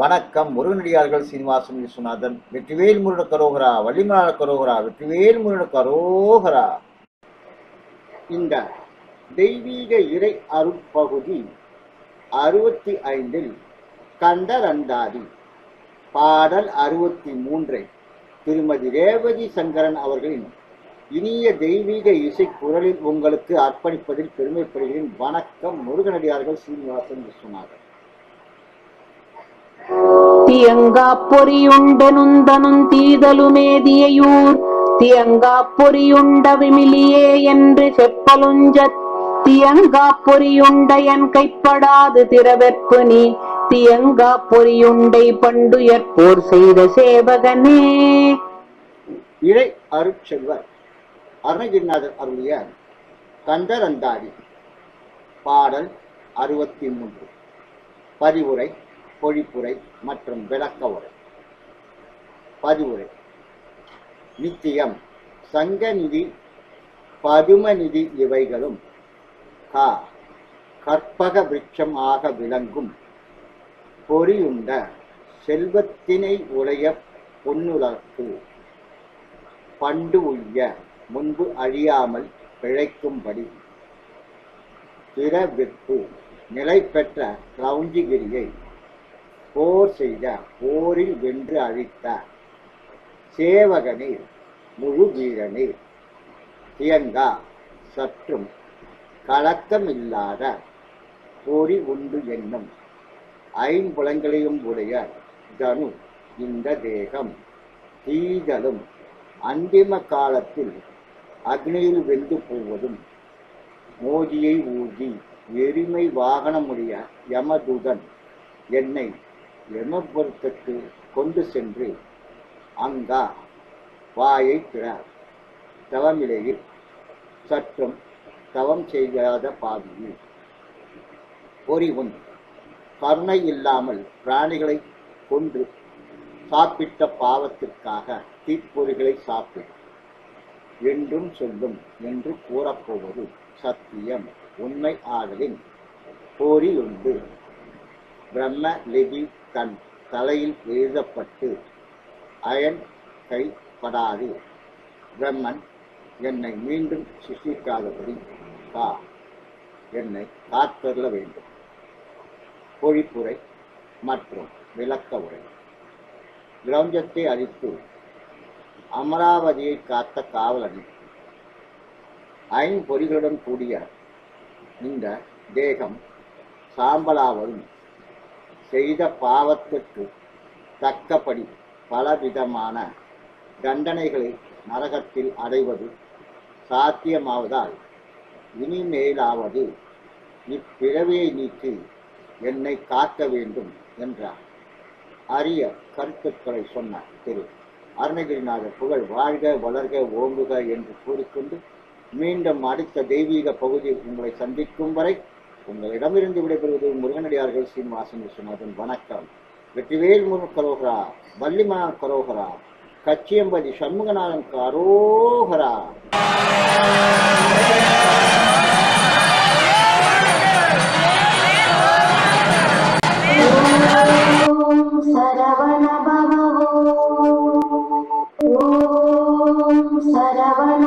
வணக்கம். முருகனடியார்கள் சீனிவாசன் விஸ்வநாதன் வெற்றிவேல் முருகன கரோகரா வள்ளிமலான கரோகரா வெற்றிவேல் முருகன கரோகரா. இந்த தெய்வீக இறை அருட்பகுதி அறுபத்தி ஐந்தில் கண்டரந்தாதி. பாடல் அறுபத்தி மூன்றை திருமதி ரேவதி சங்கரன் அவர்களின் இனிய தெய்வீக இசை குரலில் உங்களுக்கு அர்ப்பணிப்பதில் பெருமைப்படுகிறேன். வணக்கம். முருகனடியார்கள் சீனிவாசன் விஸ்வநாதன். தியங்கா பொறியுண்டனுந்தனும் தீதலுமேதியையூர். தியங்கா பொறியுண்ட விமிலியே என்று செப்பலுஞ்ச தியங்கா பொறியுண்ட என் கைப்படாது திரவெற்பு நீ. தியங்கா பொறியுண்டை பண்டுயற்போர் செய்த சேவகனே. இறை அருட்செல்வர் அருணகிரிநாதர் அருளிய கந்தரந்தாடி பாடல் அறுபத்தி மூன்று. பதிவுரை பொழிப்புரை மற்றும் விளக்க உரை. பதிவுரை. நித்தியம். சங்கநிதி பதுமநிதி இவைகளும் க. கற்பக விருட்சமாக விளங்கும். பொறியுண்ட செல்வத்தினை உடைய பொன்னுலகு பண்டு உய்ய முன்பு அழியாமல் பிழைக்கும்படி. திறவிற்பு. நிலை பெற்ற ரவுஞ்சிகிரியை போர் செய்த போரில் வென்று அழித்தார். சேவகனே முழு வீரனீர். தியங்கா சற்றும் கலக்கமில்லாத பொறி உண்டு என்னும் ஐம்புலங்களையும் உடைய தனு இந்த தேகம். தீதலும் அந்திம காலத்தில் அக்னியில் வெந்து போவதும் மோதியை ஊதி எரிமை வாகனமுடைய யமதுதன் என்னை எமபுரத்துக்கு கொண்டு சென்று அங்கா வாயை பிறார் தவமிலையில் சற்றும் தவம் செய்யாத பாவியில் பொறிவும் கருணை இல்லாமல் பிராணிகளை கொன்று சாப்பிட்ட பாவத்திற்காக தீப்பொறிகளை சாப்பிடும் என்றும் சொல்லும் என்று கூறப்போவது சத்தியம். உண்மை ஆதலின் போரி உண்டு பிரம்ம லிபி தன் தலையில் எழுதப்பட்டு அயன் கைப்படாது. பிரம்மன் என்னை மீண்டும் சிஷிக்காதபடி கா என்னை காத்தருள வேண்டும். பொழிப்புரை மற்றும் விளக்க உரை. கிரௌஞ்சத்தை அழித்து அமராவதியை காத்த காவலனே ஐம்பொறிகளுடன் கூடிய இந்த தேகம் சாம்பலாவதும் செய்த பாவத்திற்கு தக்கபடி பலவிதமான தண்டனைகளை நரகத்தில் அடைவது சாத்தியமாவதால் இனிமேலாவது இப்பிறவியை நீக்கி என்னை காக்க வேண்டும் என்றார். அரிய கருத்துக்களை சொன்ன திரு. அருணகிரிநாதர் புகழ் வாழ்க வளர்க ஓங்குக என்று கூறிக்கொண்டு மீண்டும் அடுத்த தெய்வீக பகுதியில் உங்களை சந்திக்கும் வரை உங்களிடமிருந்து விடைபெறுவது முருகனடியார்கள் சீனிவாசன் விஸ்வநாதன். வணக்கம். வெற்றிவேல் முருகன் கரோகரா வள்ளிமனார் கரோகரா கச்சியம்பதி சண்முகநாதன் கரோகரா. ஓம் சரவண பவோ ஓம் சரவண